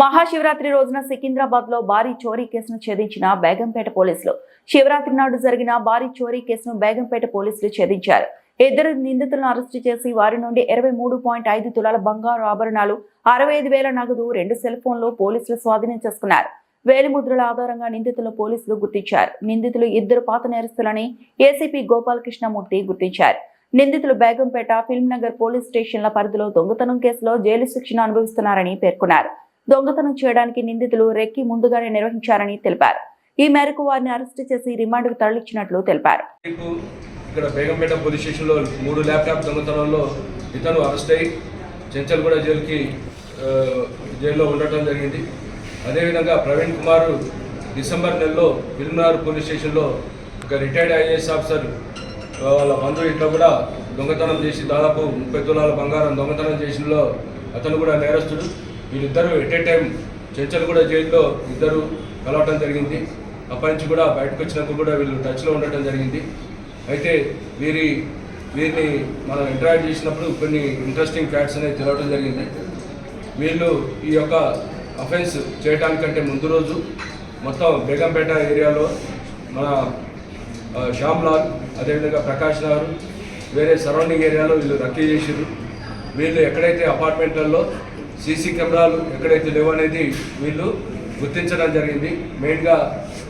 మహాశివరాత్రి రోజున సికింద్రాబాద్లో భారీ చోరీ కేసును ఛేదించిన బేగంపేట పోలీసులు. శివరాత్రి నాడు జరిగిన భారీ చోరీ కేసును బేగంపేట పోలీసులు ఛేదించారు. ఇద్దరు నిందితులను అరెస్టు చేసి వారి నుండి ఇరవై మూడు పాయింట్ ఐదు తులాల బంగారు ఆభరణాలు అరవై ఐదు వేల నగదు రెండు సెల్ ఫోన్లు పోలీసులు స్వాధీనం చేసుకున్నారు. వేలిముద్రల ఆధారంగా నిందితులు పోలీసులు గుర్తించారు. నిందితులు ఇద్దరు పాత నేరస్తులని ఏసీపీ గోపాలకృష్ణమూర్తి గుర్తించారు. నిందితులు బేగంపేట ఫిల్మ్ నగర్ పోలీస్ స్టేషన్ల పరిధిలో దొంగతనం కేసులో జైలు శిక్షణ అనుభవిస్తున్నారని పేర్కొన్నారు. దొంగతనం చేయడానికి నిందితులు రెక్కి ముందుగానే నిర్వహించారని తెలిపారు. ఈ మేరకు వారిని అరెస్టు చేసి రిమాండ్కు తరలించినట్లు తెలిపారు. ఇక్కడ బేగంపేట పోలీస్ స్టేషన్లో మూడు ల్యాప్టాప్ దొంగతనంలో ఇతను అరెస్ట్ అయ్యి చెంచల్గూడ జైలుకి జైల్లో ఉండటం జరిగింది. అదేవిధంగా ప్రవీణ్ కుమార్ డిసెంబర్ నెలలో ఫిల్మ్నార్ పోలీస్ స్టేషన్లో ఒక రిటైర్డ్ ఐఏఎస్ ఆఫీసర్ వాళ్ళ బంధువు ఇంట్లో కూడా దొంగతనం చేసి దాదాపు ముప్పై తులాల బంగారం దొంగతనం చేసినలో అతను కూడా నేరస్తుడు. వీళ్ళిద్దరూ ఎట్ ఏ టైం చెంచల్గూడ జైల్లో ఇద్దరు కలవటం జరిగింది. అప్పటి నుంచి కూడా బయటకు వచ్చినప్పుడు కూడా వీళ్ళు టచ్లో ఉండటం జరిగింది. అయితే వీరి వీరిని మనం ఇంటరాక్ట్ చేసినప్పుడు కొన్ని ఇంట్రెస్టింగ్ ఫ్యాక్ట్స్ అనేవి తెలవడం జరిగింది. వీళ్ళు ఈ యొక్క అఫెన్స్ చేయడానికంటే ముందు రోజు మొత్తం బేగంపేట ఏరియాలో మన ఆ, శ్యామ్ లాల్ అదేవిధంగా ప్రకాష్ నగర్ వేరే సరౌండింగ్ ఏరియాలో వీళ్ళు రక్కీ చేసారు వీళ్ళు ఎక్కడైతే అపార్ట్మెంట్లలో సీసీ కెమెరాలు ఎక్కడైతే లేవు అనేది వీళ్ళు గుర్తించడం జరిగింది. మెయిన్గా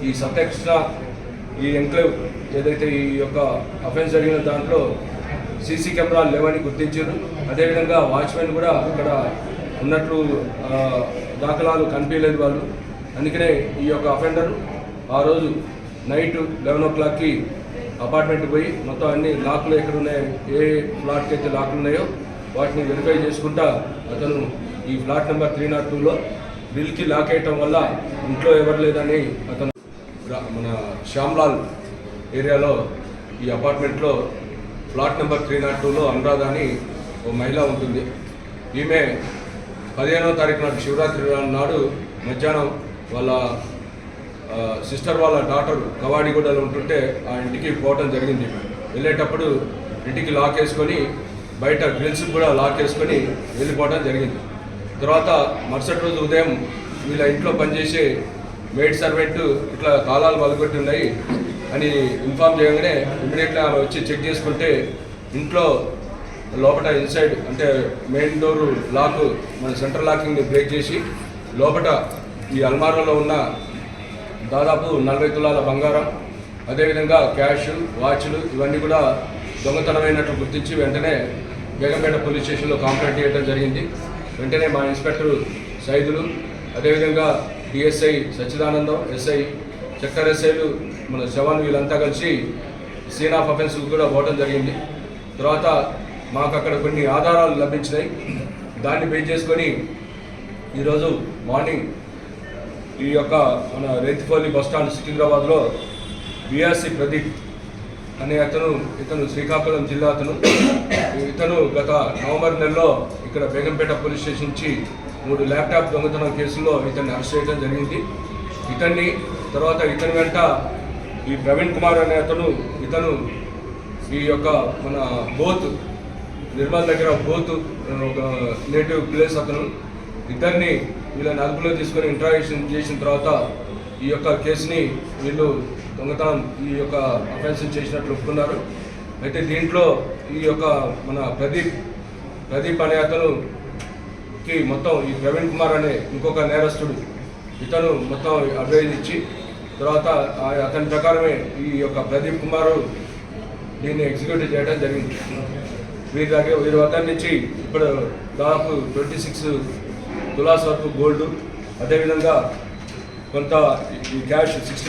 ఈ సత్యకృష్ణ ఈ ఎంక్లేవ్ ఏదైతే ఈ యొక్క అఫెన్స్ జరిగిన దాంట్లో సీసీ కెమెరాలు లేవని గుర్తించారు. అదేవిధంగా వాచ్మెన్ కూడా అక్కడ ఉన్నట్లు దాఖలాలు కనిపించలేదు వాళ్ళు. అందుకనే ఈ యొక్క అఫెండర్ ఆ రోజు నైట్ లెవెన్ ఓ క్లాక్కి అపార్ట్మెంట్కి పోయి మొత్తం అన్ని లాక్లు ఎక్కడ ఉన్నాయో ఏ ఫ్లాట్కి అయితే లాక్లు ఉన్నాయో వాటిని వెరిఫై చేసుకుంటా అతను ఈ ఫ్లాట్ నెంబర్ త్రీ నాట్ టూలో బిల్కి లాక్ వేయటం వల్ల ఇంట్లో ఎవరు లేదని అతను మన శ్యామ్లాల్ ఏరియాలో ఈ అపార్ట్మెంట్లో ఫ్లాట్ నెంబర్ త్రీ నాట్ టూలో అనురాధ అని ఓ మహిళ ఉంటుంది. ఈమె పదిహేనవ తారీఖు నాడు శివరాత్రి నాడు మధ్యాహ్నం వాళ్ళ సిస్టర్ వాళ్ళ డాటర్ కవాడిగూడలో ఉంటుంటే ఆ ఇంటికి పోవటం జరిగింది. వెళ్ళేటప్పుడు ఇంటికి లాక్ వేసుకొని బయట గ్రిల్స్ కూడా లాక్ వేసుకొని వెళ్ళిపోవడం జరిగింది. తర్వాత మరుసటి రోజు ఉదయం వీళ్ళ ఇంట్లో పనిచేసే మేడ్ సర్వెంట్ ఇట్లా కాలాలు పలుకొట్టి ఉన్నాయి అని ఇన్ఫామ్ చేయగానే ఇమీడియట్గా ఆమె వచ్చి చెక్ చేసుకుంటే ఇంట్లో లోపల ఇన్సైడ్ అంటే మెయిన్ డోర్ లాక్ మన సెంట్రల్ లాకింగ్ని బ్రేక్ చేసి లోపల ఈ అల్మారాలో ఉన్న దాదాపు నలభై తులాల బంగారం అదేవిధంగా క్యాష్ వాచ్లు ఇవన్నీ కూడా దొంగతనమైనట్లు గుర్తించి వెంటనే బేగంపేట పోలీస్ స్టేషన్లో కంప్లైంట్ చేయడం జరిగింది. వెంటనే మా ఇన్స్పెక్టర్ సైదులు అదేవిధంగా డిఎస్ఐ సచ్చిదానందం ఎస్ఐ చక్కర్ ఎస్ఐలు మన జవాన్ వీళ్ళంతా కలిసి సీన్ ఆఫ్ అఫెన్స్ కూడా పోవడం జరిగింది. తర్వాత మాకు అక్కడ కొన్ని ఆధారాలు లభించినాయి. దాన్ని బేస్ చేసుకొని ఈరోజు మార్నింగ్ ఈ యొక్క మన రేతిపల్లి బస్ స్టాండ్ సికింద్రాబాద్లో బీఆర్సీ ప్రదీప్ అనే అతను ఇతను శ్రీకాకుళం జిల్లా అతను. ఇతను గత నవంబర్ నెలలో ఇక్కడ బేగంపేట పోలీస్ స్టేషన్ నుంచి మూడు ల్యాప్టాప్ దొంగతనం కేసుల్లో ఇతన్ని అరెస్ట్ చేయడం జరిగింది. ఇతన్ని తర్వాత ఇతని వెంట ఈ ప్రవీణ్ కుమార్ అనే అతను ఇతను ఈ యొక్క మన బోత్ నిర్మల్ దగ్గర బోత్ ఒక నేటివ్ ప్లేస్ అతను. ఇద్దరిని వీళ్ళని అదుపులో తీసుకొని ఇంట్రాగేషన్ చేసిన తర్వాత ఈ యొక్క కేసుని వీళ్ళు దొంగతనం ఈ యొక్క అఫెన్స్ చేసినట్లు ఒప్పుకున్నారు. అయితే దీంట్లో ఈ యొక్క మన ప్రదీప్ ప్రదీప్ అనే అతనుకి మొత్తం ఈ ప్రవీణ్ కుమార్ అనే ఇంకొక నేరస్తుడు ఇతను మొత్తం అడ్వైజ్ ఇచ్చి తర్వాత ఆ- అతని ప్రకారమే ఈ యొక్క ప్రదీప్ కుమారు దీన్ని ఎగ్జిక్యూటివ్ చేయడం జరిగింది. వీరి దగ్గర వీరి వద్ద నుంచి ఇప్పుడు దాదాపు ట్వంటీ సిక్స్ తులాస్ వరకు గోల్డ్ అదేవిధంగా కొంత ఈ క్యాష్ సిక్స్టీ